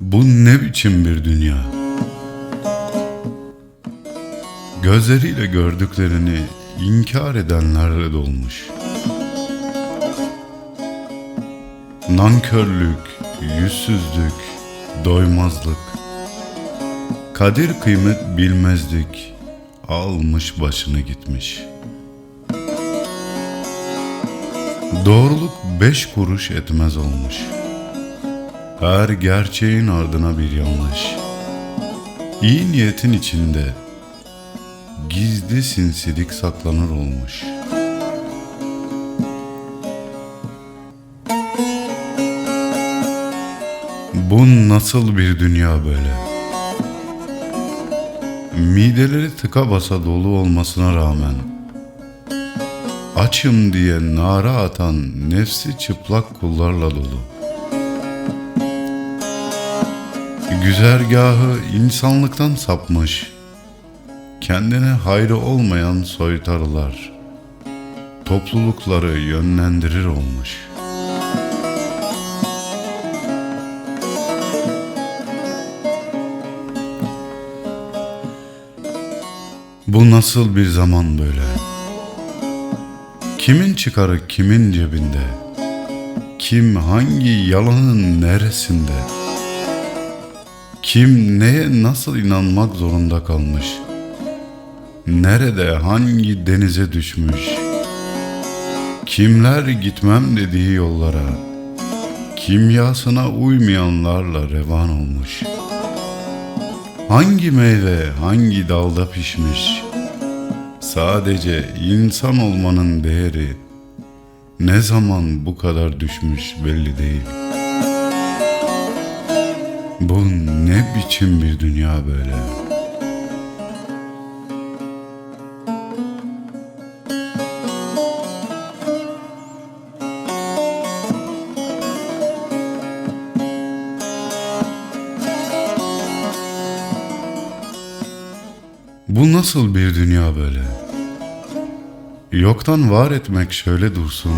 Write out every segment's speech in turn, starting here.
Bu ne biçim bir dünya? Gözleriyle gördüklerini inkar edenlerle dolmuş. Nankörlük, yüzsüzlük, doymazlık, kadir kıymet bilmezlik almış başını gitmiş. Doğruluk beş kuruş etmez olmuş. Her gerçeğin ardına bir yanlış. İyi niyetin içinde gizli sinsilik saklanır olmuş. Bu nasıl bir dünya böyle? Mideleri tıka basa dolu olmasına rağmen açım diye nara atan nefsi çıplak kullarla dolu. Güzergahı insanlıktan sapmış, kendine hayrı olmayan soytarılar, toplulukları yönlendirir olmuş. Bu nasıl bir zaman böyle? Kimin çıkarı kimin cebinde? Kim hangi yalanın neresinde? Kim neye nasıl inanmak zorunda kalmış? Nerede hangi denize düşmüş? Kimler gitmem dediği yollara, kimyasına uymayanlarla revan olmuş? Hangi meyve hangi dalda pişmiş? Sadece insan olmanın değeri ne zaman bu kadar düşmüş belli değil. Bu ne biçim bir dünya böyle? Bu nasıl bir dünya böyle? Yoktan var etmek şöyle dursun.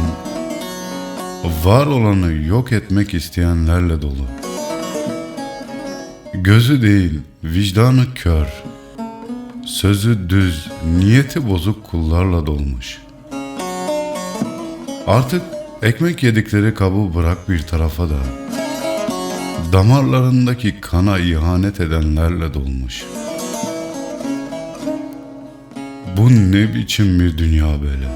Var olanı yok etmek isteyenlerle dolu. Gözü değil, vicdanı kör. Sözü düz, niyeti bozuk kullarla dolmuş. Artık ekmek yedikleri kabı bırak bir tarafa da. Damarlarındaki kana ihanet edenlerle dolmuş. Bu ne biçim bir dünya böyle?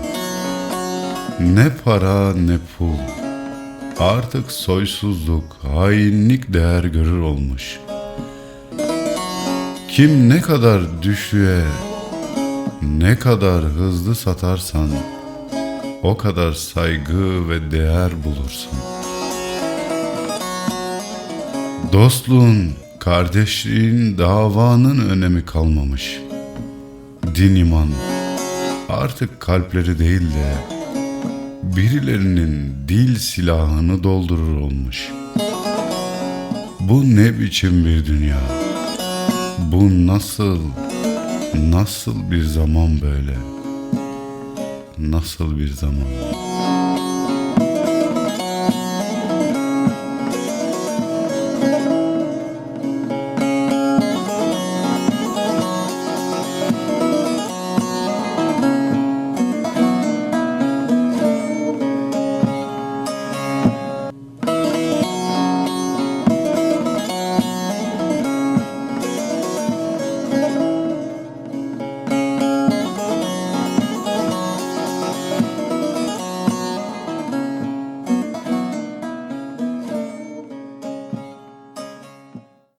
Ne para ne pul. Artık soysuzluk, hainlik değer görür olmuş.'' Kim ne kadar düşüğe, ne kadar hızlı satarsan, o kadar saygı ve değer bulursun. Dostluğun, kardeşliğin, davanın önemi kalmamış. Din iman artık kalpleri değil de birilerinin dil silahını doldurur olmuş. Bu ne biçim bir dünya? Bu nasıl, nasıl bir zaman böyle? Nasıl bir zaman?